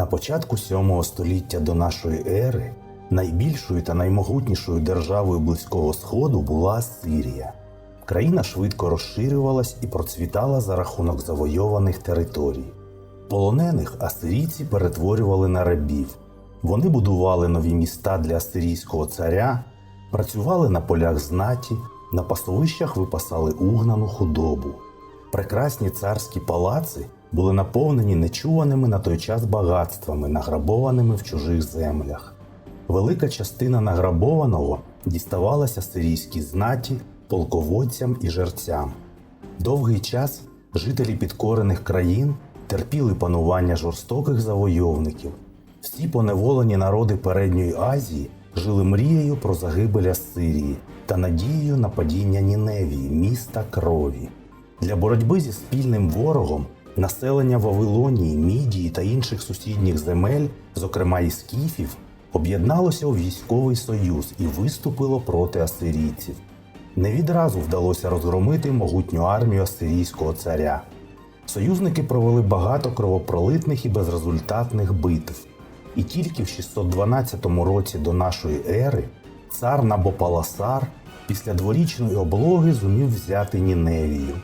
На початку 7 століття до нашої ери найбільшою та наймогутнішою державою Близького Сходу була Сирія. Країна швидко розширювалась і процвітала за рахунок завойованих територій. Полонених асирійці перетворювали на рабів. Вони будували нові міста для асирійського царя, працювали на полях знаті, на пасовищах випасали угнану худобу. Прекрасні царські палаци були наповнені нечуваними на той час багатствами, награбованими в чужих землях. Велика частина награбованого діставалася сирійській знаті, полководцям і жерцям. Довгий час жителі підкорених країн терпіли панування жорстоких завойовників. Всі поневолені народи Передньої Азії жили мрією про загибель Ассирії та надією на падіння Ніневії, міста крові. Для боротьби зі спільним ворогом населення Вавилонії, Мідії та інших сусідніх земель, зокрема і скіфів, об'єдналося у військовий союз і виступило проти асирійців. Не відразу вдалося розгромити могутню армію асирійського царя. Союзники провели багато кровопролитних і безрезультатних битв. І тільки в 612 році до нашої ери цар Набопаласар після дворічної облоги зумів взяти Ніневію.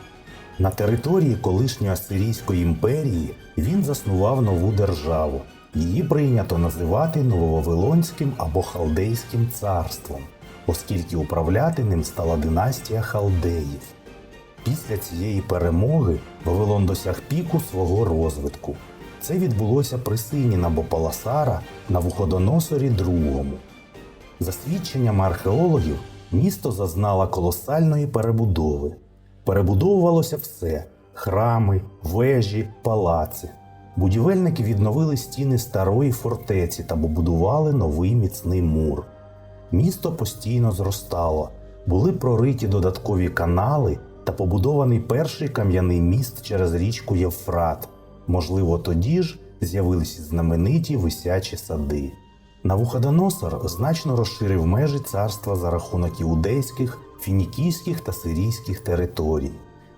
На території колишньої Асирійської імперії він заснував нову державу. Її прийнято називати Нововавилонським або Халдейським царством, оскільки управляти ним стала династія халдеїв. Після цієї перемоги Вавилон досяг піку свого розвитку. Це відбулося при сині Набопаласара на Вуходоносорі II. За свідченнями археологів, місто зазнало колосальної перебудови. Перебудовувалося все: храми, вежі, палаци. Будівельники відновили стіни старої фортеці та побудували новий міцний мур. Місто постійно зростало, були прориті додаткові канали та побудований перший кам'яний міст через річку Євфрат. Можливо, тоді ж з'явилися знамениті висячі сади. Навуходоносор значно розширив межі царства за рахунок іудейських, фінікійських та сирійських територій.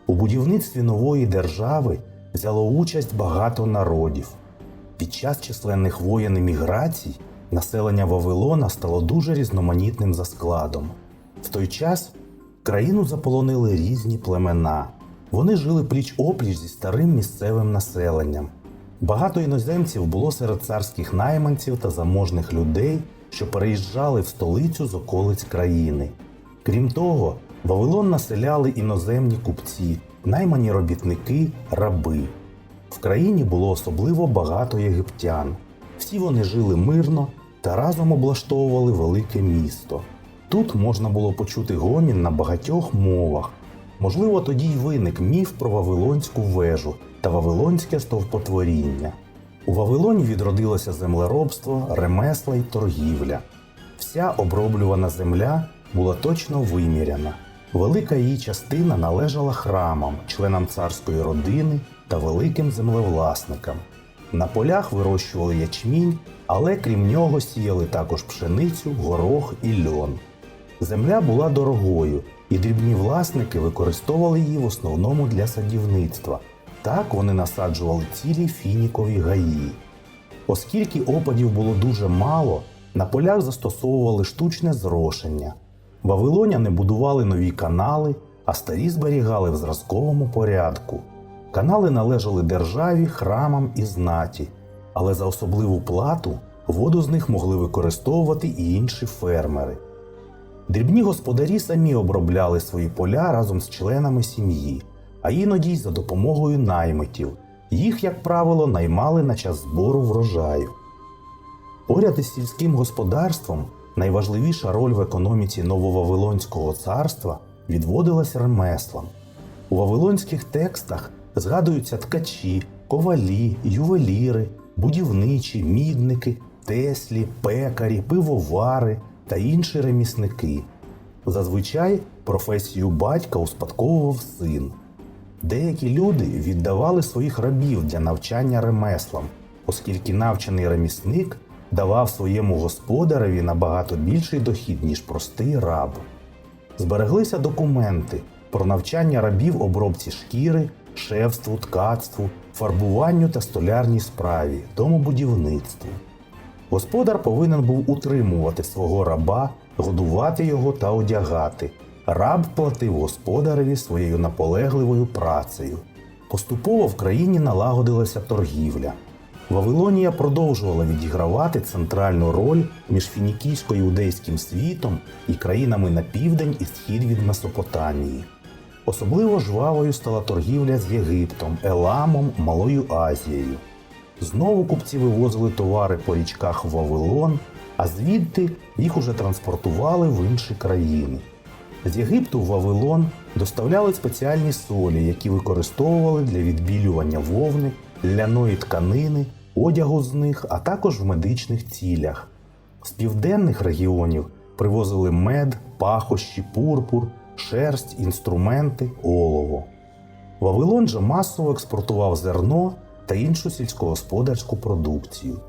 У будівництві нової держави взяло участь багато народів. Під час численних воєн і міграцій населення Вавилона стало дуже різноманітним за складом. В той час країну заполонили різні племена. Вони жили пліч опліч зі старим місцевим населенням. Багато іноземців було серед царських найманців та заможних людей, що переїжджали в столицю з околиць країни. Крім того, Вавилон населяли іноземні купці, наймані робітники, раби. В країні було особливо багато єгиптян. Всі вони жили мирно та разом облаштовували велике місто. Тут можна було почути гомін на багатьох мовах. Можливо, тоді й виник міф про Вавилонську вежу та Вавилонське стовпотворіння. У Вавилоні відродилося землеробство, ремесла й торгівля. Вся оброблювана земля була точно виміряна. Велика її частина належала храмам, членам царської родини та великим землевласникам. На полях вирощували ячмінь, але крім нього сіяли також пшеницю, горох і льон. Земля була дорогою, і дрібні власники використовували її в основному для садівництва. Так вони насаджували цілі фінікові гаї. Оскільки опадів було дуже мало, на полях застосовували штучне зрошення. Вавилоняни будували нові канали, а старі зберігали в зразковому порядку. Канали належали державі, храмам і знаті, але за особливу плату воду з них могли використовувати і інші фермери. Дрібні господарі самі обробляли свої поля разом з членами сім'ї, а іноді й за допомогою наймитів. Їх, як правило, наймали на час збору врожаю. Поряд із сільським господарством найважливіша роль в економіці Нововавилонського царства відводилася ремеслам. У вавилонських текстах згадуються ткачі, ковалі, ювеліри, будівничі, мідники, теслі, пекарі, пивовари та інші ремісники. Зазвичай професію батька успадковував син. Деякі люди віддавали своїх рабів для навчання ремеслам, оскільки навчений ремісник давав своєму господареві набагато більший дохід, ніж простий раб. Збереглися документи про навчання рабів обробці шкіри, шевству, ткацтву, фарбуванню та столярній справі, домобудівництву. Господар повинен був утримувати свого раба, годувати його та одягати. Раб платив господареві своєю наполегливою працею. Поступово в країні налагодилася торгівля. Вавилонія продовжувала відігравати центральну роль між фінікійсько-іудейським світом і країнами на південь і схід від Месопотамії. Особливо жвавою стала торгівля з Єгиптом, Еламом, Малою Азією. Знову купці вивозили товари по річках в Вавилон, а звідти їх уже транспортували в інші країни. З Єгипту в Вавилон доставляли спеціальні солі, які використовували для відбілювання вовни, ляної тканини, одягу з них, а також в медичних цілях. З південних регіонів привозили мед, пахощі, пурпур, шерсть, інструменти, олово. Вавилон же масово експортував зерно та іншу сільськогосподарську продукцію.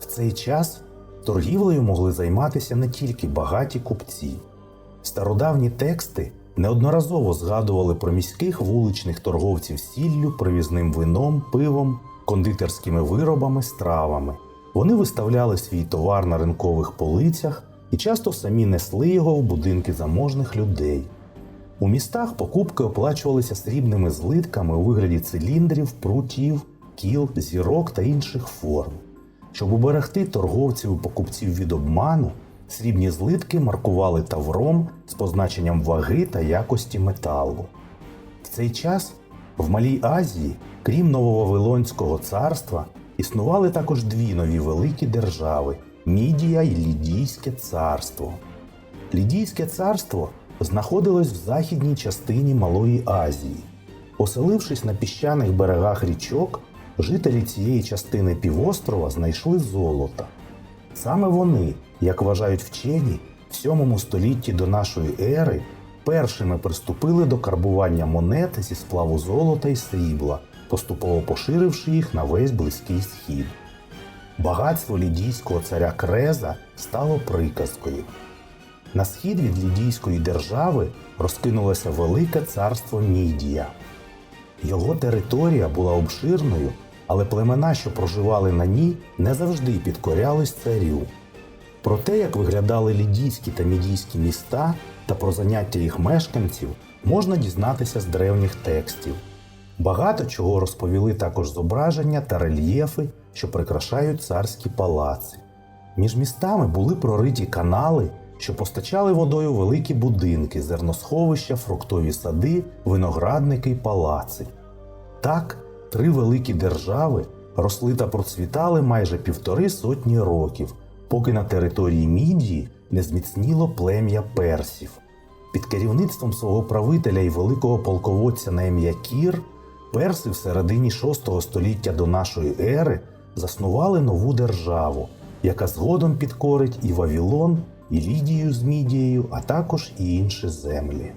В цей час торгівлею могли займатися не тільки багаті купці. Стародавні тексти неодноразово згадували про міських вуличних торговців сіллю, привізним вином, пивом, кондитерськими виробами, стравами. Вони виставляли свій товар на ринкових полицях і часто самі несли його в будинки заможних людей. У містах покупки оплачувалися срібними злитками у вигляді циліндрів, прутів, кіл, зірок та інших форм. Щоб уберегти торговців і покупців від обману, срібні злитки маркували тавром з позначенням ваги та якості металу. В цей час в Малій Азії, крім Нововавилонського царства, існували також дві нові великі держави Мідія і Лідійське царство. Лідійське царство знаходилось в західній частині Малої Азії. Оселившись на піщаних берегах річок, жителі цієї частини півострова знайшли золото. Саме вони, як вважають вчені, в 7 столітті до нашої ери першими приступили до карбування монет зі сплаву золота і срібла, поступово поширивши їх на весь близький схід. Багатство лідійського царя Креза стало приказкою. На схід від Лідійської держави розкинулося велике царство Мідія. Його територія була обширною, але племена, що проживали на ній, не завжди підкорялись царю. Про те, як виглядали лідійські та мідійські міста та про заняття їх мешканців, можна дізнатися з древніх текстів. Багато чого розповіли також зображення та рельєфи, що прикрашають царські палаци. Між містами були прориті канали, що постачали водою великі будинки, зерносховища, фруктові сади, виноградники й палаци. Так, три великі держави росли та процвітали майже півтори сотні років, поки на території Мідії не зміцніло плем'я персів. Під керівництвом свого правителя і великого полководця на ім'я Кір, перси в середині VI століття до нашої ери заснували нову державу, яка згодом підкорить і Вавілон, і Лідію з Мідією, а також і інші землі.